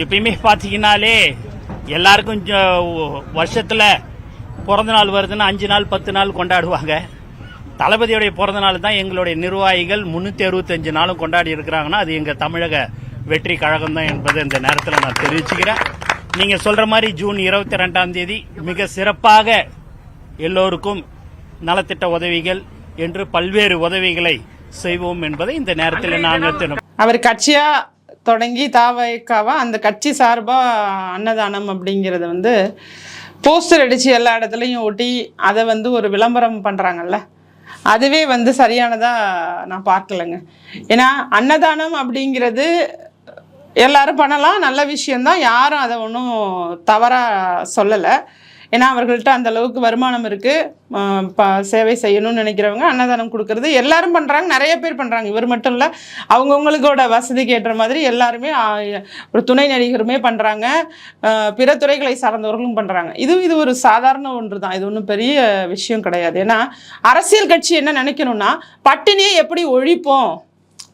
எப்பயுமே பார்த்தீங்கன்னாலே எல்லாருக்கும் வருஷத்தில் பிறந்த நாள் வருதுன்னா அஞ்சு நாள் பத்து நாள் கொண்டாடுவாங்க. தளபதியுடைய பிறந்த நாள் தான் எங்களுடைய நிர்வாகிகள் முந்நூற்றி அறுபத்தஞ்சு நாளும் கொண்டாடி இருக்கிறாங்கன்னா அது எங்கள் தமிழக வெற்றி கழகம் தான் என்பதை இந்த நேரத்தில் நான் தெரிவிச்சுக்கிறேன். நீங்கள் சொல்கிற மாதிரி ஜூன் இருபத்தி ரெண்டாம் தேதி மிக சிறப்பாக எல்லோருக்கும் நலத்திட்ட உதவிகள் என்று பல்வேறு உதவிகளை செய்வோம் என்பதை இந்த நேரத்தில் நாங்கள் அவர் கட்சியா தொடங்கி தாவைக்காவா அந்த கட்சி சார்பாக அன்னதானம் அப்படிங்கிறது வந்து போஸ்டர் அடித்து எல்லா இடத்துலையும் ஒட்டி அதை வந்து ஒரு விளம்பரம் பண்ணுறாங்கல்ல அதுவே வந்து சரியானதாக நான் பார்க்கலங்க. ஏன்னா அன்னதானம் அப்படிங்கிறது எல்லாரும் பண்ணலாம் நல்ல விஷயந்தான் யாரும் அதை ஒன்றும் தவறாக சொல்லலை. ஏன்னா அவர்கள்ட்ட அந்த அளவுக்கு வருமானம் இருக்குது சேவை செய்யணும்னு நினைக்கிறவங்க அன்னதானம் கொடுக்கறது எல்லாரும் பண்ணுறாங்க நிறைய பேர் பண்ணுறாங்க இவர் மட்டும் இல்லை அவங்கவுங்களுக்கோட வசதிக்கு ஏற்ற மாதிரி எல்லாருமே ஒரு துணை நடிகருமே பண்ணுறாங்க பிற துறைகளை சார்ந்தவர்களும் பண்ணுறாங்க இது இது ஒரு சாதாரண ஒன்று தான் இது ஒன்றும் பெரிய விஷயம் கிடையாது. ஏன்னா அரசியல் கட்சி என்ன நினைக்கணும்னா பட்டினியை எப்படி ஒழிப்போம்?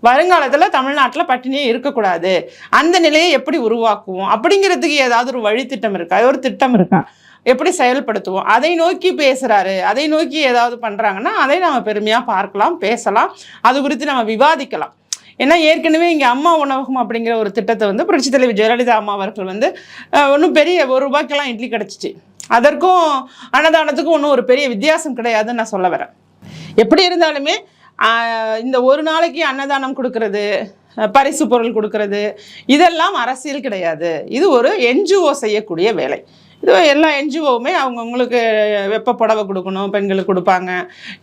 வருங்காலத்தில் தமிழ்நாட்டில் பட்டினியே இருக்கக்கூடாது. அந்த நிலையை எப்படி உருவாக்குவோம்? அப்படிங்கிறதுக்கு ஏதாவது ஒரு வழித்திட்டம் இருக்கா? ஒரு திட்டம் இருக்கா? எப்படி செயல்படுத்துவோம்? அதை நோக்கி பேசுகிறாரு அதை நோக்கி ஏதாவது பண்ணுறாங்கன்னா அதை நம்ம பெருமையாக பார்க்கலாம் பேசலாம். அது குறித்து நம்ம விவாதிக்கலாம். ஏன்னா ஏற்கனவே இங்கே அம்மா உணவகம் அப்படிங்கிற ஒரு திட்டத்தை வந்து புரட்சி தலைவி ஜெயலலிதா அம்மா அவர்கள் வந்து ஒன்றும் பெரிய ஒரு ரூபாய்க்கெல்லாம் இட்லி கிடச்சிச்சு. அதற்கும் அன்னதானத்துக்கும் ஒன்றும் ஒரு பெரிய வித்தியாசம் கிடையாதுன்னு நான் சொல்ல வரேன். எப்படி இருந்தாலுமே இந்த ஒரு நாளைக்கு அன்னதானம் கொடுக்கறது பரிசு பொருள் கொடுக்கறது. இதெல்லாம் அரசியல் கிடையாது. இது ஒரு என்ஜிஓ செய்யக்கூடிய வேலை. இது எல்லா என்ஜிஓவுமே அவங்கவுங்களுக்கு வெப்ப புடவை கொடுக்கணும் பெண்களுக்கு கொடுப்பாங்க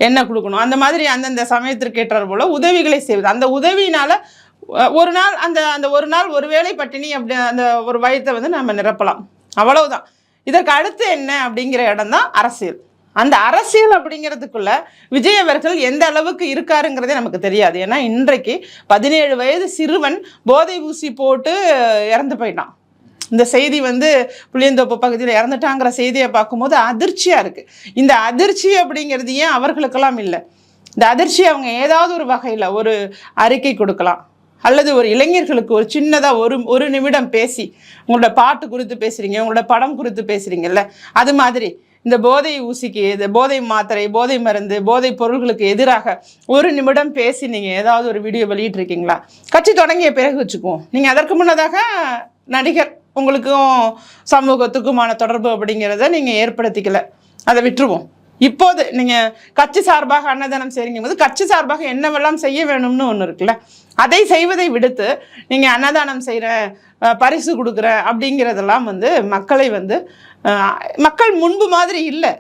என்ன கொடுக்கணும். அந்த மாதிரி அந்தந்த சமயத்திற்கு ஏற்றார் போல உதவிகளை செய்வது. அந்த உதவியினால் ஒரு நாள் அந்த அந்த ஒரு நாள் ஒரு வேளை பட்டினி அப்படி அந்த ஒரு வயத்தை வந்து நம்ம நிரப்பலாம். அவ்வளவுதான். இதற்கு அடுத்து என்ன அப்படிங்கிற இடம் தான் அரசியல். அந்த அரசியல் அப்படிங்கிறதுக்குள்ள விஜய் அவர்கள் எந்த அளவுக்கு இருக்காருங்கிறதே நமக்கு தெரியாது. ஏன்னா இன்றைக்கு பதினேழு வயது சிறுவன் போதை ஊசி போட்டு இறந்து போயிட்டான். இந்த செய்தி வந்து புளியந்தோப்பு பகுதியில் இறந்துட்டாங்கிற செய்தியை பார்க்கும்போது அதிர்ச்சியாக இருக்குது இந்த அதிர்ச்சி அப்படிங்கிறது ஏன் அவர்களுக்கெல்லாம் இல்லை? இந்த அதிர்ச்சி அவங்க ஏதாவது ஒரு வகையில் ஒரு அறிக்கை கொடுக்கலாம். அல்லது ஒரு இளைஞர்களுக்கு ஒரு சின்னதாக ஒரு ஒரு நிமிடம் பேசி உங்களோட பாட்டு குறித்து பேசுகிறீங்க உங்களோட படம் குறித்து பேசுகிறீங்கல்ல அது மாதிரி இந்த போதை ஊசிக்கு இது போதை மாத்திரை போதை மருந்து போதை பொருள்களுக்கு எதிராக ஒரு நிமிடம் பேசி நீங்கள் ஏதாவது ஒரு வீடியோ வெளியிட்டிருக்கீங்களா? கட்சி தொடங்கிய பிறகு வச்சுக்குவோம். நீங்கள் அதற்கு முன்னதாக நடிகர் உங்களுக்கும் சமூகத்துக்குமான தொடர்பு அப்படிங்கிறத நீங்கள் ஏற்படுத்திக்கல. அதை விட்டுருவோம். இப்போது நீங்கள் கட்சி சார்பாக அன்னதானம் செய்றீங்க போது கட்சி சார்பாக என்னவெல்லாம் செய்ய வேணும்னு ஒன்று இருக்குல்ல? அதை செய்வதை விடுத்து நீங்கள் அன்னதானம் செய்கிறேன் பரிசு கொடுக்குறேன் அப்படிங்கிறதெல்லாம் வந்து மக்களை வந்து மக்கள் முன்பு மாதிரி இல்லை.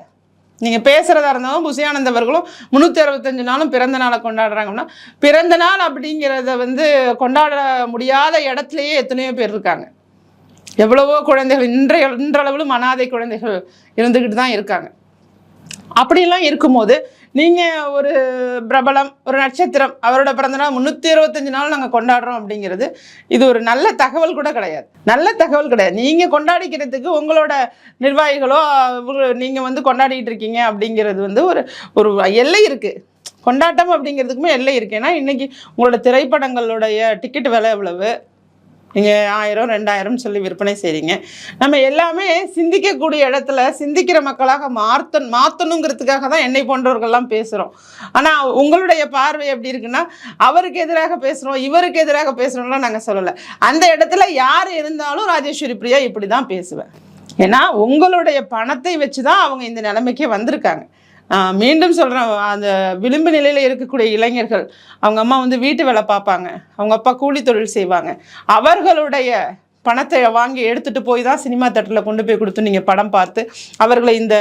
நீங்கள் பேசுகிறதா இருந்தாலும் புசியானந்த் அவர்களும் முந்நூற்றி அறுபத்தஞ்சு நாளும் பிறந்த நாளை கொண்டாடுறாங்கன்னா பிறந்த நாள் அப்படிங்கிறத வந்து கொண்டாட முடியாத இடத்துலையே எத்தனையோ பேர் இருக்காங்க. எவ்வளவோ குழந்தைகள் இன்றைய இன்றளவிலும் அனாதை குழந்தைகள் இருந்துக்கிட்டு தான் இருக்காங்க. அப்படிலாம் இருக்கும்போது நீங்கள் ஒரு பிரபலம் ஒரு நட்சத்திரம் அவரோட பிறந்தநாள் முந்நூற்றி இருபத்தஞ்சு நாள் நாங்கள் கொண்டாடுறோம் அப்படிங்கிறது இது ஒரு நல்ல தகவல் கூட கிடையாது. நல்ல தகவல் கிடையாது. நீங்கள் கொண்டாடிக்கிறதுக்கு உங்களோட நிர்வாகிகளோ நீங்கள் வந்து கொண்டாடிட்டு இருக்கீங்க அப்படிங்கிறது வந்து ஒரு ஒரு எல்லை இருக்குது கொண்டாட்டம் அப்படிங்கிறதுக்குமே எல்லை இருக்குது ஏன்னா இன்றைக்கி உங்களோட திரைப்படங்களுடைய டிக்கெட் விலை எவ்வளவு? நீங்கள் ஆயிரம் ரெண்டாயிரம் சொல்லி விற்பனை செய்கிறீங்க நம்ம எல்லாமே சிந்திக்கக்கூடிய இடத்துல சிந்திக்கிற மக்களாக மாற்றணும் மாற்றணுங்கிறதுக்காக தான் என்னை போன்றவர்கள்லாம் பேசுகிறோம் ஆனால் உங்களுடைய பார்வை எப்படி இருக்குன்னா அவருக்கு எதிராக பேசுகிறோம் இவருக்கு எதிராக பேசுகிறோம்லாம் நாங்கள் சொல்லலை. அந்த இடத்துல யார் இருந்தாலும் ராஜேஸ்வரி பிரியா இப்படி தான் பேசுவேன். ஏன்னா உங்களுடைய பணத்தை வச்சு தான் அவங்க இந்த நிலைமைக்கே வந்திருக்காங்க. மீண்டும் சொல்கிறேன் அந்த விளிம்பு நிலையில் இருக்கக்கூடிய இளைஞர்கள் அவங்க அம்மா வந்து வீட்டு வேலை பார்ப்பாங்க அவங்க அப்பா கூலி தொழில் செய்வாங்க. அவர்களுடைய பணத்தை வாங்கி எடுத்துகிட்டு போய் தான் சினிமா தேட்டரில் கொண்டு போய் கொடுத்து நீங்கள் படம் பார்த்து அவர்களை இந்த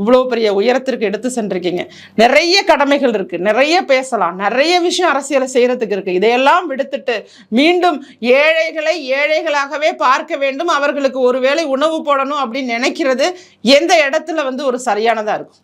இவ்வளோ பெரிய உயரத்திற்கு எடுத்து சென்றிருக்கீங்க. நிறைய கடமைகள் இருக்குது நிறைய பேசலாம் நிறைய விஷயம் அரசியலை செய்கிறதுக்கு இருக்குது இதையெல்லாம் விடுத்துட்டு மீண்டும் ஏழைகளை ஏழைகளாகவே பார்க்க வேண்டும். அவர்களுக்கு ஒருவேளை உணவு போடணும் அப்படின்னு நினைக்கிறது எந்த இடத்துல வந்து ஒரு சரியானதாக இருக்கும்.